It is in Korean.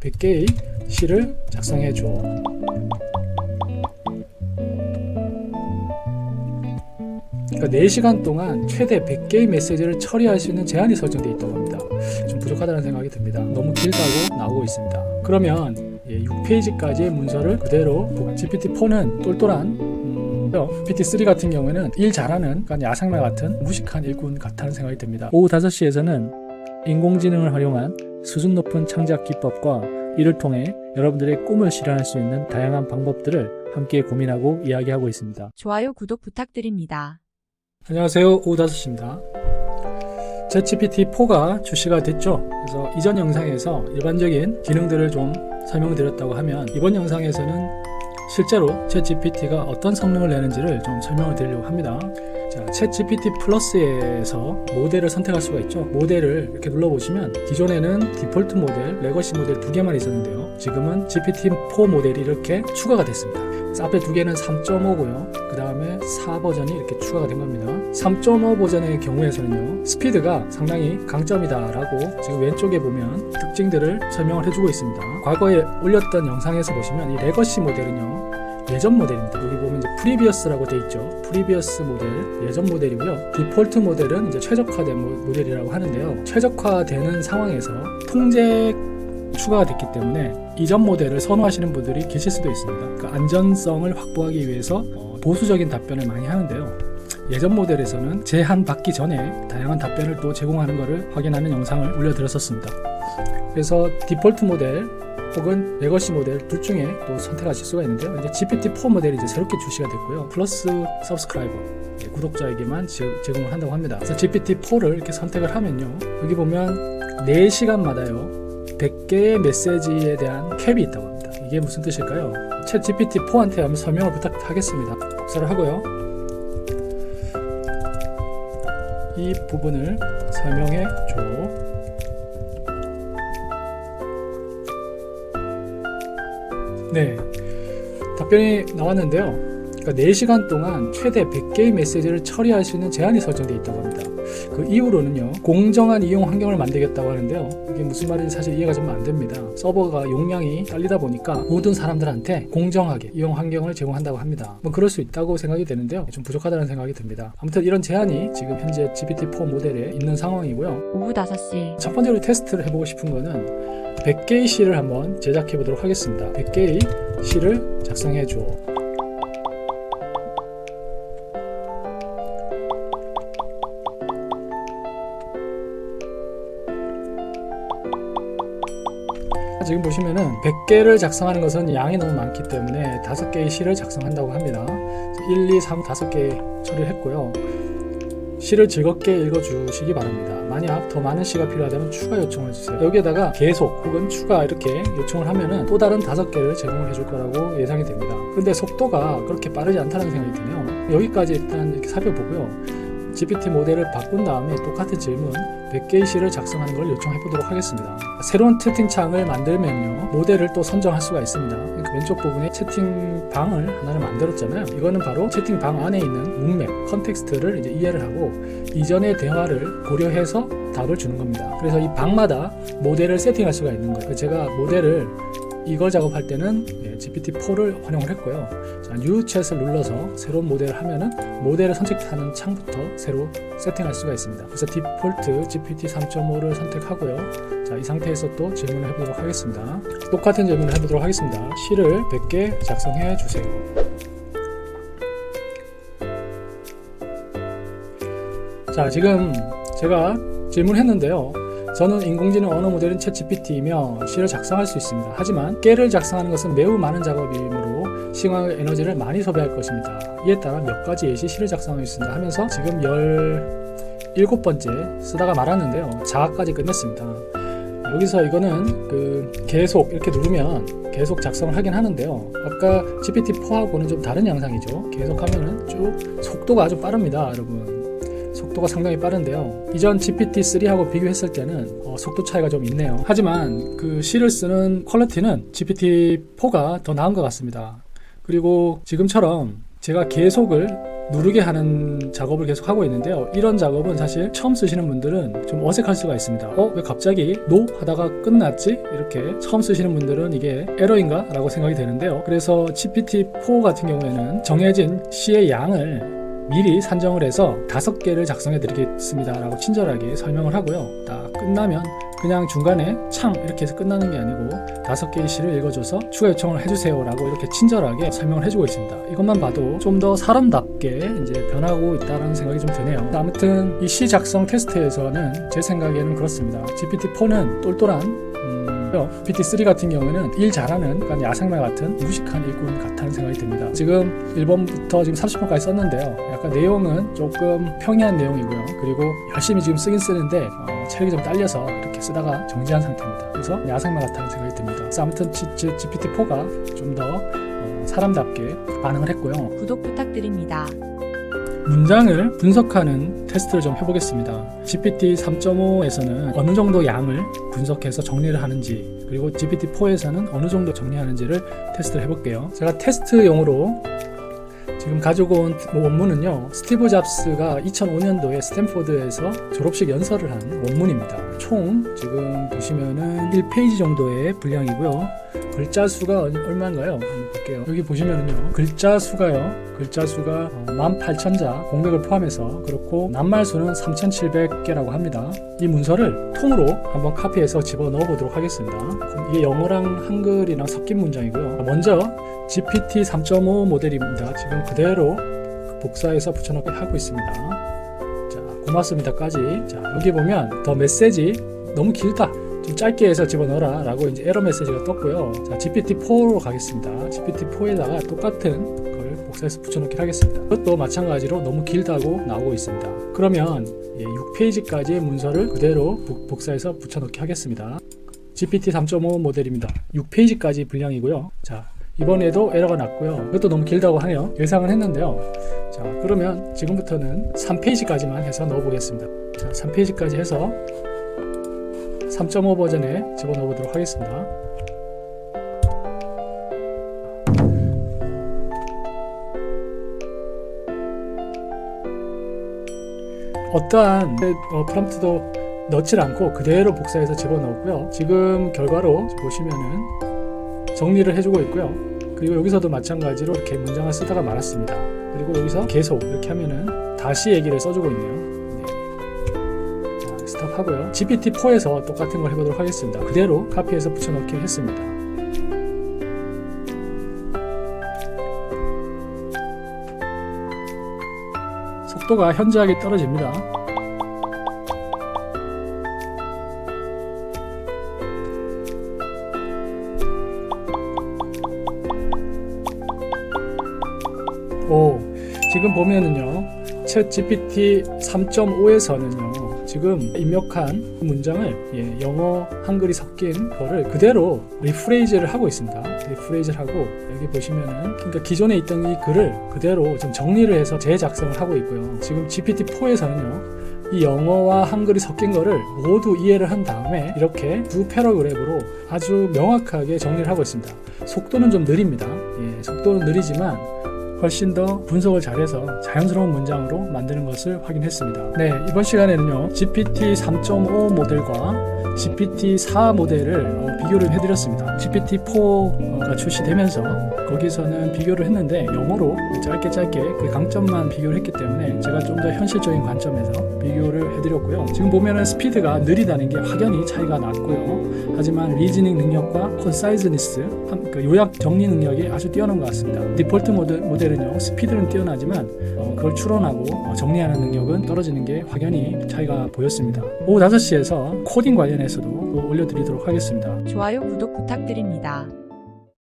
100개의 시를 작성해 줘. 그러니까 4시간 동안 최대 100개의 메시지를 처리할 수 있는 제한이 설정되어 있다고 합니다. 좀 부족하다는 생각이 듭니다. 너무 길다고 나오고 있습니다. 그러면 6페이지까지의 문서를 그대로 GPT-4는 똘똘한 음, GPT-3 같은 경우에는 일 잘하는 약간 야생마 같은 무식한 일꾼 같다는 생각이 듭니다. 오후 5시에서는 인공지능을 활용한 수준 높은 창작 기법과 이를 통해 여러분들의 꿈을 실현할 수 있는 다양한 방법들을 함께 고민하고 이야기하고 있습니다. 좋아요, 구독 부탁드립니다. 안녕하세요. 오후 5시입니다. 챗GPT-4가 출시가 됐죠. 그래서 이전 영상에서 일반적인 기능들을 좀 설명드렸다고 하면 이번 영상에서는 실제로 챗GPT가 어떤 성능을 내는지를 좀 설명을 드리려고 합니다. 자, 챗GPT 플러스에서 모델을 선택할 수가 있죠. 모델을 이렇게 눌러보시면 기존에는 디폴트 모델, 레거시 모델 두 개만 있었는데요. 지금은 GPT-4 모델이 이렇게 추가가 됐습니다. 앞에 두 개는 3.5고요. 그 다음에 4 버전이 이렇게 추가가 된 겁니다. 3.5 버전의 경우에서는요, 스피드가 상당히 강점이다라고 지금 왼쪽에 보면 특징들을 설명을 해주고 있습니다. 과거에 올렸던 영상에서 보시면 이 레거시 모델은요, 예전 모델입니다. 여기 보면 이제 프리비어스라고 돼 있죠. 프리비어스 모델 예전 모델이고요. 디폴트 모델은 이제 최적화된 모- 모델이라고 하는데요. 최적화되는 상황에서 통제 추가가 됐기 때문에 이전 모델을 선호하시는 분들이 계실 수도 있습니다. 그 안전성을 확보하기 위해서 어, 보수적인 답변을 많이 하는데요. 예전 모델에서는 제한 받기 전에 다양한 답변을 또 제공하는 것을 확인하는 영상을 올려드렸었습니다. 그래서 디폴트 모델 혹은 레거시 모델 둘 중에 또 선택하실 수가 있는데요. 이제 GPT-4 모델이 이제 새롭게 출시가 됐고요. 플러스 서브스크라이버 예, 구독자에게만 제- 제공을 한다고 합니다. 그래서 GPT-4를 이렇게 선택을 하면요. 여기 보면 4시간마다요. 100개의 메시지에 대한 캡이 있다고 합니다. 이게 무슨 뜻일까요? 챗 GPT-4한테 한번 설명을 부탁하겠습니다. 복사를 하고요. 이 부분을 설명해 줘. 네. 답변이 나왔는데요. 그러니까 4시간 동안 최대 100개의 메시지를 처리할 수 있는 제한이 설정되어 있다고 합니다. 그 이후로는요, 공정한 이용 환경을 만들겠다고 하는데요. 이게 무슨 말인지 사실 이해가 좀 안 됩니다. 서버가 용량이 딸리다 보니까 모든 사람들한테 공정하게 이용 환경을 제공한다고 합니다. 뭐 그럴 수 있다고 생각이 되는데요. 좀 부족하다는 생각이 듭니다. 아무튼 이런 제한이 지금 현재 GPT-4 모델에 있는 상황이고요. 오후 5시 첫 번째로 테스트를 해보고 싶은 거는 100개의 시를 한번 제작해 보도록 하겠습니다. 100개의 시를 작성해 줘. 지금 보시면은 100개를 작성하는 것은 양이 너무 많기 때문에 5개의 시를 작성한다고 합니다. 1, 2, 3, 5개 처리를 했고요. 시를 즐겁게 읽어주시기 바랍니다. 만약 더 많은 시가 필요하다면 추가 요청을 주세요. 여기에다가 계속 혹은 추가 이렇게 요청을 하면은 또 다른 다섯 개를 제공을 해줄 거라고 예상이 됩니다. 근데 속도가 그렇게 빠르지 않다는 생각이 드네요. 여기까지 일단 이렇게 살펴보고요. GPT 모델을 바꾼 다음에 똑같은 질문 100개의 시를 작성하는 걸 요청해 보도록 하겠습니다. 새로운 채팅창을 만들면요. 모델을 또 선정할 수가 있습니다. 그러니까 왼쪽 부분에 채팅방을 하나를 만들었잖아요. 이거는 바로 채팅방 안에 있는 문맥, 컨텍스트를 이제 이해를 하고 이전의 대화를 고려해서 답을 주는 겁니다. 그래서 이 방마다 모델을 세팅할 수가 있는 거예요. 제가 모델을 이걸 작업할 때는 예, GPT-4를 활용을 했고요. 자, New Chat을 눌러서 새로운 모델을 하면은 모델을 선택하는 창부터 새로 세팅할 수가 있습니다. 그래서 디폴트 GPT 3.5를 선택하고요. 자, 이 상태에서 또 질문을 해보도록 하겠습니다. 똑같은 질문을 해보도록 하겠습니다. 시를 100개 작성해 주세요. 자, 지금 제가 질문했는데요. 저는 인공지능 언어 모델인 챗GPT이며 시를 작성할 수 있습니다. 하지만 깨를 작성하는 것은 매우 많은 작업이므로 시간과 에너지를 많이 소비할 것입니다. 이에 따라 몇 가지 예시 시를 작성하고 있습니다. 하면서 지금 17번째 쓰다가 말았는데요. 자아까지 끝냈습니다. 여기서 이거는 그 계속 이렇게 누르면 계속 작성을 하긴 하는데요. 아까 GPT-4하고는 좀 다른 양상이죠. 계속 하면은 쭉 속도가 아주 빠릅니다, 여러분. 속도가 상당히 빠른데요. 이전 GPT-3하고 비교했을 때는 어, 속도 차이가 좀 있네요. 하지만 그 시를 쓰는 퀄리티는 GPT-4가 더 나은 것 같습니다. 그리고 지금처럼 제가 계속을 누르게 하는 작업을 계속 하고 있는데요. 이런 작업은 사실 처음 쓰시는 분들은 좀 어색할 수가 있습니다. 어, 왜 갑자기 노 하다가 끝났지? 이렇게 처음 쓰시는 분들은 이게 에러인가? 라고 생각이 되는데요. 그래서 GPT-4 같은 경우에는 정해진 C의 양을 미리 산정을 해서 다섯 개를 작성해 드리겠습니다 라고 친절하게 설명을 하고요. 딱 끝나면 그냥 중간에 창 이렇게 해서 끝나는 게 아니고 다섯 개의 시를 읽어줘서 추가 요청을 해주세요 라고 이렇게 친절하게 설명을 해주고 있습니다. 이것만 봐도 좀 더 사람답게 이제 변하고 있다는 생각이 좀 드네요. 아무튼 이 시 작성 테스트에서는 제 생각에는 그렇습니다. GPT-4는 똘똘한 음, PT3 같은 경우는 일 잘하는 약간 야생마 같은 무식한 일꾼 같다는 생각이 듭니다. 지금 1번부터 지금 30번까지 썼는데요. 약간 내용은 조금 평이한 내용이고요. 그리고 열심히 지금 쓰긴 쓰는데 어, 체력이 좀 딸려서 이렇게 쓰다가 정지한 상태입니다. 그래서 야생마 같다는 생각이 듭니다. 아무튼 GPT-4가 좀더 사람답게 반응을 했고요. 구독 부탁드립니다. 문장을 분석하는 테스트를 좀 해보겠습니다. GPT 3.5에서는 어느 정도 양을 분석해서 정리를 하는지 그리고 GPT-4에서는 어느 정도 정리하는지를 테스트를 해볼게요. 제가 테스트용으로 지금 가지고 온 원문은요. 스티브 잡스가 2005년도에 스탠포드에서 졸업식 연설을 한 원문입니다. 총 지금 보시면은 1페이지 정도의 분량이고요. 글자 수가 얼마인가요? 볼게요. 여기 보시면은요. 글자 수가요. 글자 수가 18,000자 공백을 포함해서 그렇고 낱말 수는 3,700개라고 합니다. 이 문서를 통으로 한번 카피해서 집어 넣어 보도록 하겠습니다. 이게 영어랑 한글이랑 섞인 문장이고요. 먼저 GPT 3.5 모델입니다. 지금 그대로 복사해서 붙여넣기 하고 있습니다. 자, 고맙습니다까지. 자, 여기 보면 더 메시지 너무 길다. 좀 짧게 해서 집어넣어라 라고 이제 에러 메시지가 떴고요. 자, GPT-4로 가겠습니다. GPT-4에다가 똑같은 걸 복사해서 붙여넣기 하겠습니다. 이것도 마찬가지로 너무 길다고 나오고 있습니다. 그러면 6페이지까지의 문서를 그대로 복- 복사해서 붙여넣기 하겠습니다. GPT 3.5 모델입니다. 6페이지까지 분량이고요. 자, 이번에도 에러가 났고요. 이것도 너무 길다고 하네요. 예상은 했는데요. 자, 그러면 지금부터는 3페이지까지만 해서 넣어 보겠습니다. 자, 3페이지까지 해서 3.5 버전에 집어넣어 보도록 하겠습니다. 어떠한 어, 프롬프트도 넣질 않고 그대로 복사해서 집어넣었고요. 지금 결과로 보시면은 정리를 해주고 있고요. 그리고 여기서도 마찬가지로 이렇게 문장을 쓰다가 말았습니다. 그리고 여기서 계속 이렇게 하면은 다시 얘기를 써주고 있네요. 스톱하고요. GPT-4에서 똑같은 걸 해보도록 하겠습니다. 그대로 카피해서 붙여넣기 했습니다. 속도가 현저하게 떨어집니다. 오, 지금 보면은요, 챗 GPT 3.5에서는요, 지금 입력한 문장을 예, 영어 한글이 섞인 거를 그대로 리프레이즈를 하고 있습니다. 리프레이즈를 하고 여기 보시면은 그러니까 기존에 있던 이 글을 그대로 좀 정리를 해서 재작성을 하고 있고요. 지금 GPT-4에서는요. 이 영어와 한글이 섞인 거를 모두 이해를 한 다음에 이렇게 두 패러그래프로 아주 명확하게 정리를 하고 있습니다. 속도는 좀 느립니다. 예, 속도는 느리지만 훨씬 더 분석을 잘해서 자연스러운 문장으로 만드는 것을 확인했습니다. 네, 이번 시간에는요, GPT 3.5 모델과 GPT-4 모델을 어, 비교를 해드렸습니다. GPT-4가 출시되면서 거기서는 비교를 했는데 영어로 짧게 짧게 그 강점만 비교를 했기 때문에 제가 좀 더 현실적인 관점에서 비교를 해드렸고요. 지금 보면은 스피드가 느리다는 게 확연히 차이가 났고요. 하지만 리즈닝 능력과 콘사이즈니스, 한- 그 요약 정리 능력이 아주 뛰어난 것 같습니다. 디폴트 모델, 모델은요 스피드는 뛰어나지만 어, 그걸 추론하고 어, 정리하는 능력은 떨어지는 게 확연히 차이가 보였습니다. 오후 5시에서 코딩 관련해서도 또 올려드리도록 하겠습니다. 좋아요, 구독 부탁드립니다.